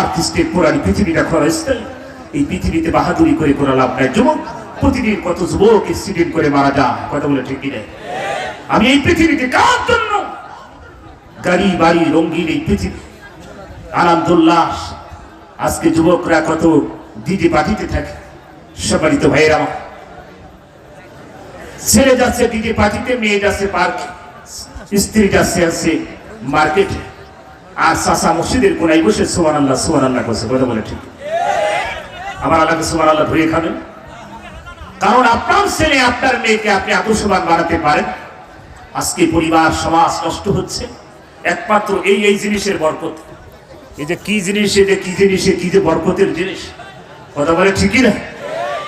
আর্টিস্টের পুরানি পৃথিবীটা ক্ষণস্থায়ী এই পৃথিবীতে বাহাদুরি করে কোনো লাভ নাই। যুবক, প্রতিদিন কত যুবক অ্যাক্সিডেন্ট করে মারা যায়? কথা বলে ঠিক নেই? আমি এই পৃথিবীতে কার জন্য? গাড়ি, বাড়ি, রঙ্গিন এই পৃথিবী। আলহামদুল্লাহ আজকে যুবকরা কত দিদি পাঠিতে থাকে। সবারই তো ভাইয়ের ছেলে যাচ্ছে দিদি পাঠিতে, মেয়ে যাচ্ছে পার্কে। স্ত্রী যাচ্ছে আছে মার্কেটে। আর সাসা মসজিদের কোনায় বসে সোমান আল্লাহ সোমান আল্লাহ করছে, কথা বলে ঠিক। আমার আল্লাহকে সোমান আল্লাহ ধরে খাবেন। কারণ আপনার ছেলে, আপনার মেয়েকে আপনি আদর্শবান বানাতে পারেন। আজকে পরিবার, সমাজ নষ্ট হচ্ছে। একমাত্র এই এই জিনিসের বরকত। এই যে কি জিনিস, এই যে কি জিনিস এ কি যে বরকতের জিনিস। কথা বলে ঠিকই না?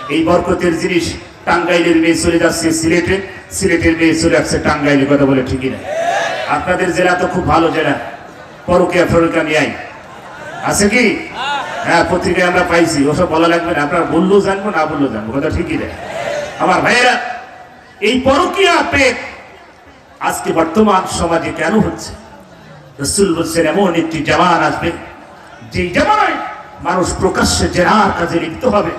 এই বরকতের জিনিস টাঙ্গাইলের মেয়ে চলে যাচ্ছে সিলেটে। সিলেটের মেয়ে চলে যাচ্ছে টাঙ্গাইলে, কথা বলে ঠিকই না? আপনাদের জেলা তো খুব ভালো জেলা। পরকিয়া ফরকিয়া আই। আছে কি? হ্যাঁ পত্রিকায় আমরা পাইছি। ওসব বলা লাগবে না। আপনারা বললেও জানব, না বললেও জানব। কথা ঠিকই না আমার ভাইয়েরা, এই পরকিয়া পেট আজকে বর্তমান সমাজে কেন হচ্ছে? রসুল বলছেন, এমন একটি জামান আসবে, যেই জামানায় মানুষ প্রকাশ্যে জেনার কাজে লিপ্ত হবে।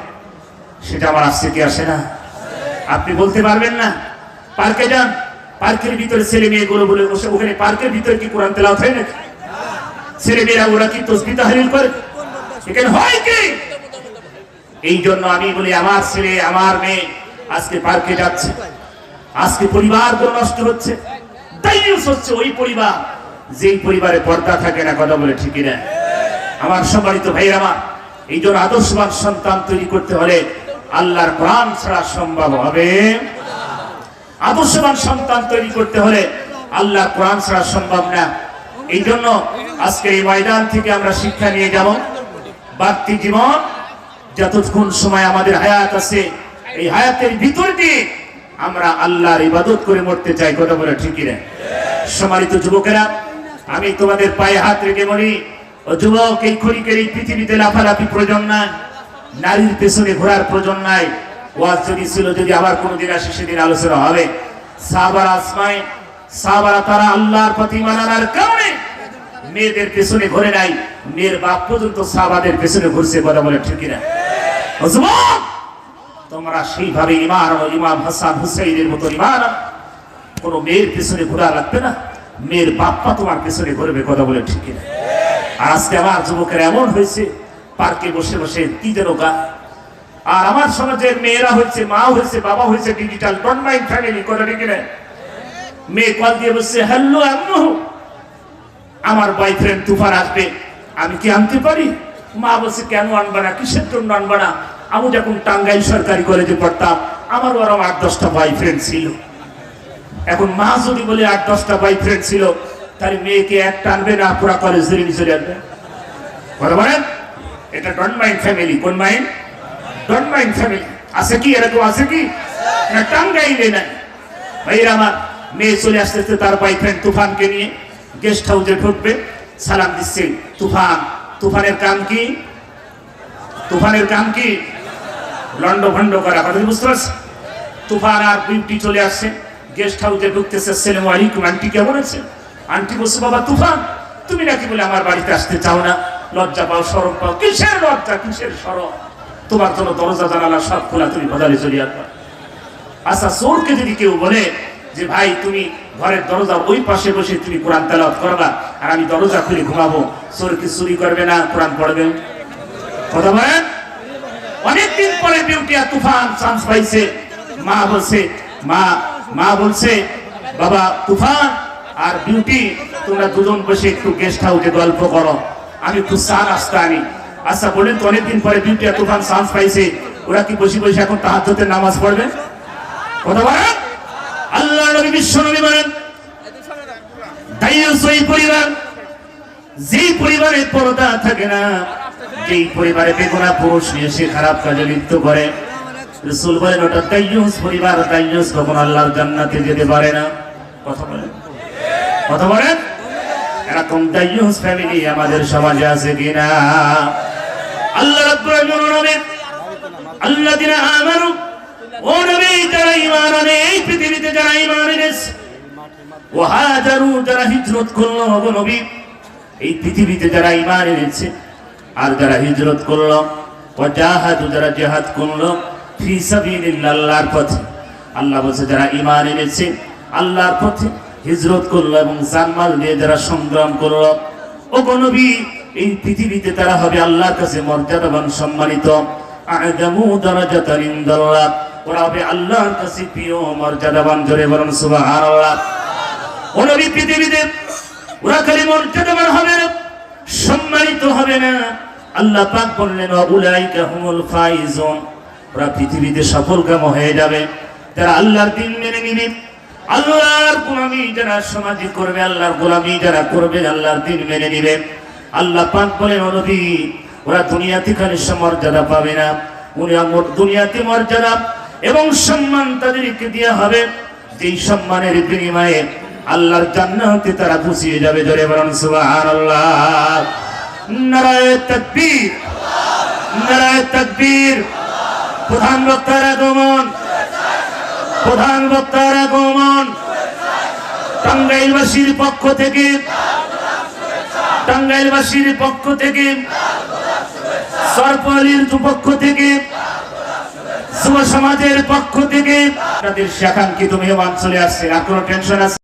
সেটা আমার আজ থেকে আসে না? আপনি বলতে পারবেন না। পার্কে যান। পার্কের ভিতরে ছেলে মেয়েগুলো বলে ওখানে পার্কের ভিতরে কি কোরআন তেলাওয়াত হয় নাকি? ছেলে মেয়েরা ওরা কি তসবি তাহলিল করে? এখানে হয় কি? এই জন্য আমি বলি, আমার ছেলে, আমার মেয়ে আজকে পার্কে যাচ্ছে। আজকে পরিবার নষ্ট হচ্ছে। দায়ুস হচ্ছে, ওই পরিবার। যেই পরিবারে পর্দা থাকে না, কথা বলে ঠিকই না। আমার সম্মানিত ভাই আমার, এই জন্য আদর্শবান সন্তান তৈরি করতে হলে আল্লাহর কোরআন ছাড়া সম্ভব হবে। আদর্শবান সন্তান তৈরি করতে হলে আল্লাহর কোরআন ছাড়া সম্ভব না। এই জন্য আজকে এই ময়দান থেকে আমরা শিক্ষা নিয়ে যাব। বাড়তি জীবন, যতক্ষণ সময় আমাদের হায়াত আছে, এই হায়াতের ভিতর দিয়ে আমরা আল্লাহর ইবাদত করে মরতে চাই, কথা বলে ঠিকই না সম্মানিত যুবকেরা, আমি তোমাদের পায়ে হাত রেখে বলি, ও যুবক, এই ক্ষণিকের এই পৃথিবীতে লাফালাফি প্রয়োজন নাই, নারীর পেছনে ঘোরার প্রয়োজন নাই। ওয়াজ যদি ছিল, যদি আবার কোনোদিন আসে, সেদিন আলোচনা হবে। সাহাবার আসমায়, সাহাবারা তারা আল্লাহর প্রতি মানার কারণে মেয়েদের পেছনে ঘুরে নাই। মেয়ের বাপ পর্যন্ত সাহাবাদের পেছনে ঘুরছে কথা বলে ঠিকই না তোমরা সেইভাবে ইমান ও ইমাম হাসান হুসাইনের মতো ইমান। কোনো মেয়ের পেছনে ঘোরা লাগবে না। মেয়ের বাপ্পা তোমার পেছনে ঘুরবে কথা বলে ঠিকই না আর আজকে আমার যুবকের এমন হয়েছে, পার্কে বসে বসে, কি যেন গান আর আমার সমাজের মেয়েরা হয়েছে মা হয়েছে, বাবা হয়েছে ডিজিটাল মাইন্ড ফ্যামিলি কথা ঠিক না মেয়ে কল দিয়ে বসছে হ্যালো, আম্মু আমার বয়ফ্রেন্ড তুফান আসবে, আমি কি আনতে পারি? মা বলছে, কেন আনবা না? কিসের জন্য আনবা না? আমি যখন টাঙ্গাইল সরকারি কলেজে পড়তাম, আমার ওরম আট দশটা বয়ফ্রেন্ড ছিল। এখন মা যদি বলে আট দশটা বয়ফ্রেন্ড ছিল, তাহলে মেয়েকে একটা আনবে না, পুরা কলেজ ধরে আসবে? কথা বলেন? এটা ডন মাইন্ড ফ্যামিলি কোন মাইন্ড ডন মাইন্ড ফ্যামিলি আছে কি? এরকম আছে কি? না, টাঙ্গাইলে নাই। ভাইয়ের আমার, মেয়ে চলে আসতে আসতে তার বয়ফ্রেন্ড তুফানকে নিয়ে। গেস্ট হাউসে ঢুকবে। সালাম দিচ্ছে তুফান, তুফানের কাম কি? তুফানের কাম কি? লন্ড ভন্ড করা কথা বুঝতে পারছি তুফান আর বিউটি চলে আসছে। গেস্ট হাউসে ঢুকতেছে সেলেম আলাইকুম আন্টি কেমন আছে? আন্টি বলছে, বাবা, তুফান, তুমি নাকি বলে আমার বাড়িতে আসতে চাও না? লজ্জা পাও সরম পাও। কিসের লজ্জা? কিসের সরম তোমার জন্য দরজা, জানালা সব খোলা, তুমি বদালে চলে আসবা আচ্ছা চোরকে যদি কেউ বলে যে, ভাই, তুমি ঘরের দরজা ওই পাশে বসে তুমি কোরআন তেলাওয়াত করবা, আর আমি দরজা খুলে ঘুমাবো। চোর কি চুরি করবে না কোরআন পড়বে? কথা বলেন? অনেকদিন পরে বিউটিয়া তুফান চান্স পাইছে। মা বলছে, মা মা বলছে, বাবা, তুফান আর বিউটি, তোমরা দুজন বসে একটু গেস্ট হাউসে গল্প করো। আমি একটু চা নাস্তা আনি। আচ্ছা বলেন তো, অনেকদিন পরে বিউটিয়া তুফান চান্স পাইছে। ওরা কি বসে বসে এখন তাহাজ্জুদের নামাজ পড়বে? কথা বলেন? আল্লাহ নবী, বিশ্ব নবী বলেন ওই পরিবার, যেই পরিবারে পর্দা থাকে না, যেই পরিবারে বেগুনা পুরুষ নিয়ে সে খারাপ কাজে লিপ্ত করে, রসুল বলেন, ওটা পরিবার কখন আল্লাহর জান্নাতে যেতে পারে না। কথা বলেন? কথা বলেন? এরকম দাইয়ুস ফ্যামিলি আমাদের সমাজে আছে কিনা? আল্লাহ রাব্বুল আলামিন আল্লাযিনা ও নবী, যারা ঈমান আনে, এই পৃথিবীতে যারা ঈমান এনেছে ও হাজারু যারা হিজরত করল, ও নবী, এই পৃথিবীতে যারা ঈমান এনেছে, আর যারা হিজরত করল, ওয়াজাহাদু, যারা জিহাদ করল, ফি সাবিলিল্লাহ আল্লাহর পথে। আল্লাহ বলছে, যারা ঈমান এনেছে, আল্লাহর পথে হিজরত করল এবং জানমাল দিয়ে যারা সংগ্রাম করল, ও নবী, এই পৃথিবীতে তারা হবে আল্লাহর কাছে মর্যাদাবান, সম্মানিত। ওরা হবে আল্লাহর কাছে প্রিয়, মর্যাদাবান, জোরে বলুন সুবহানাল্লাহ। ও পৃথিবীতে ওরা খালি মর্যাদাবান হবে না, সম্মানিত হবে না। আল্লাহ পাক বললেন উলাইকা হুমুল ওরা পৃথিবীতে সফলকাম হয়ে যাবে। যারা আল্লাহর দিন মেনে নিবে, আল্লাহর গোলামি যারা সমাজে করবে, আল্লাহর গোলামি যারা করবে, আল্লাহর দিন মেনে নিবে। আল্লাহ পাক বলেন নবী ওরা দুনিয়াতে খালি মর্যাদা পাবে না। উনি দুনিয়াতে মর্যাদা এবং সম্মান তাদেরকে দেওয়া হবে। যেই সম্মানের বিনিময়ে আল্লাহর জান্নাতে তারা পুষিয়ে যাবে জোরে বলুন সুবহানাল্লাহ। নারায়ে তাকবীর। নারায়ে তাকবীর। প্রধান বক্তার আগমন। প্রধান বক্তার আগমন। টাঙ্গাইলবাসীর পক্ষ থেকে। টাঙ্গাইলবাসীর পক্ষ থেকে। সরপলির পক্ষ থেকে। যুব সমাজের পক্ষ থেকে। তাদের শাখাঙ্কিত মেহমান চলে আসছে, আর কোনো টেনশন আছে?